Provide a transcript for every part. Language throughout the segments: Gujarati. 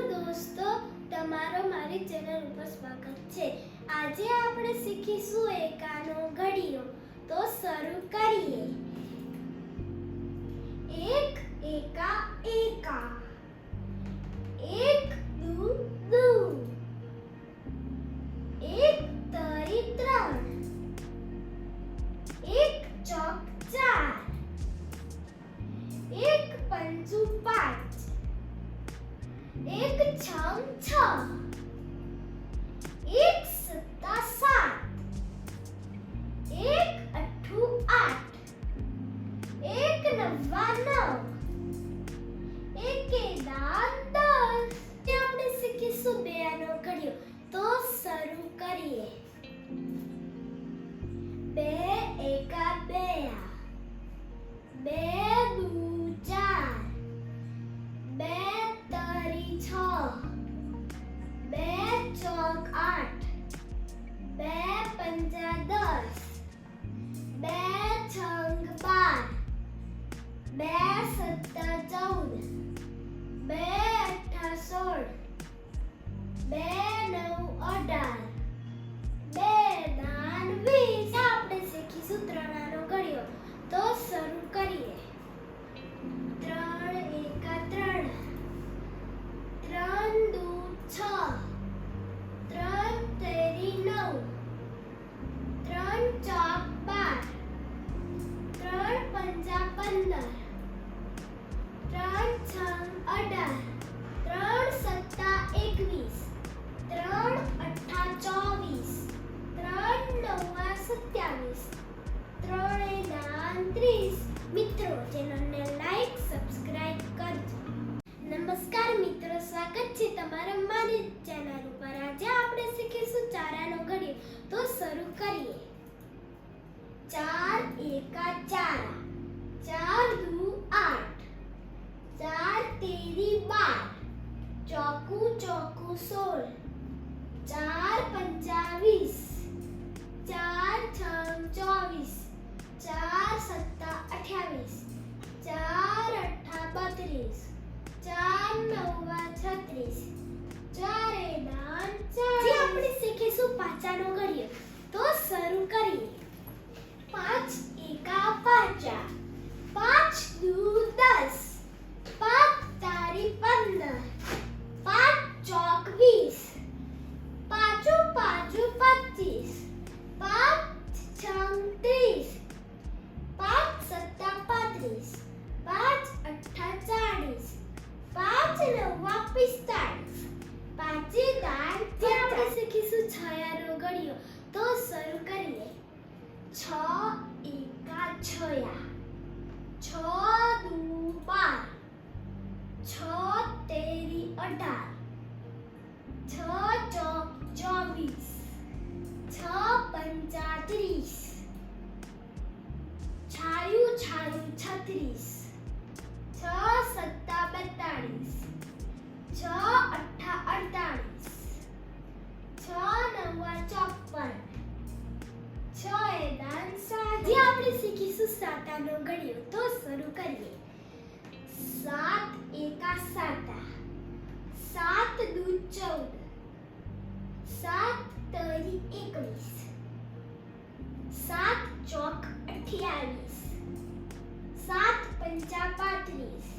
દોસ્તો, તમારો મારી ચેનલ ઉપર સ્વાગત છે. આજે આપણે શીખીશું એકાનો ઘડિયો. તો શરૂ કરીએ. એકા એકા મિત્રો, ચેનલને લાઈક સબસ્ક્રાઇબ કરજો. નમસ્કાર મિત્રો, સ્વાગત છે તમારા મારી ચેનલ ઉપર. આજે આપણે શીખીશું ચારાનો ઘડિયો તો શરૂ કરીએ. ચાર એકા ચાર. ચાર દુ આઠ. ચાર તેરી બાર. ચોકુ ચોકુ સોળ. ચાર પંચાવીસ ચાર છ ચોવીસ. ચાર સત્તા અઠ્યાવીસ, ચાર અઠ્ઠા બત્રીસ, ચાર નવા છત્રીસ ચારે દાન ચાર આપણે શીખીશું પાચાનો ઘડિયો તો શરૂ કરીએ પાંચ એકા પાચા પાંચ દુ દસ પાંચ તારી પંદર પાંચ ચોક વીસ પાછું પાછું પચીસ પાંચ છંગ ત્રીસ પાંચ સત્તા પાંત્રીસ પાંચ અઠ્ઠા ચાળીસ પાંચ નવા પિસ્તાળીસ પાંચે દાન જે આપણે શીખીશું છયાનો ઘડિયો તો શરૂ કરીએ છ એકા છયા શીખીશું સાતાનો ઘડિયો તો શરૂ કરીએ. સાત એકા સાતા. સાત દૂ ચૌદ. સાત તરી એકવીસ. સાત ચોક અઠ્યાવીસ. સાત પંચા પાંત્રીસ.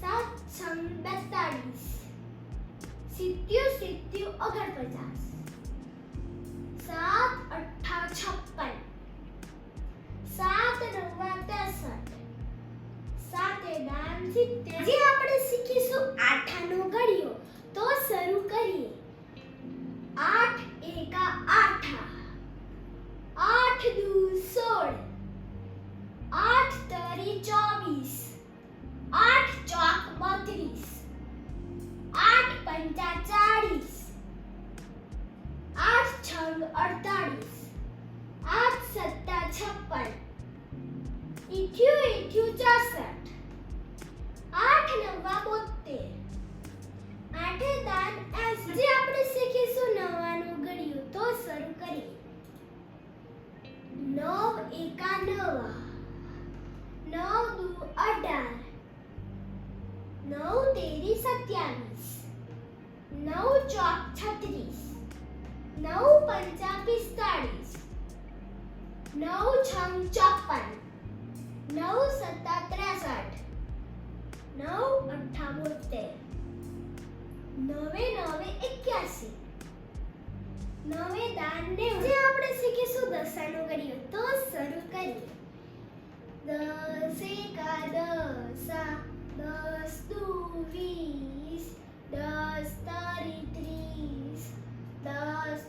સાત છમ બેતાળીસ. સિત્યુ સિત્યુ ઓગણપચાસ. સાત ઇથ્યું ઇથ્યું ચાસઠ આઠ નવા બોતેર આઠે દાન આજે આપણે શીખીશું નવાનું ગણ્યું તો શરૂ કરીએ નવ એકા નવ દુ અઢાર નવ તેરી સત્યાવીસ નવ ચોક છત્રીસ નવ પંચા પિસ્તાળીસ નવ છંગ ચોપ્પન નવ સત્તા ત્રેસઠ. નવ અઠ્ઠા બોતેર નવે નવે એક્યાસી. નવે દાન નેવું. જે આપણે શીખીશું દસાનું ગણ્યું તો શરૂ કરીએ. દસે કા દસા દસ દુ વીસ, દસ તારી ત્રીસ, દસ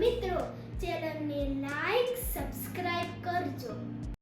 મિત્રો ચેનલને લાઈક સબસ્ક્રાઈબ કરજો.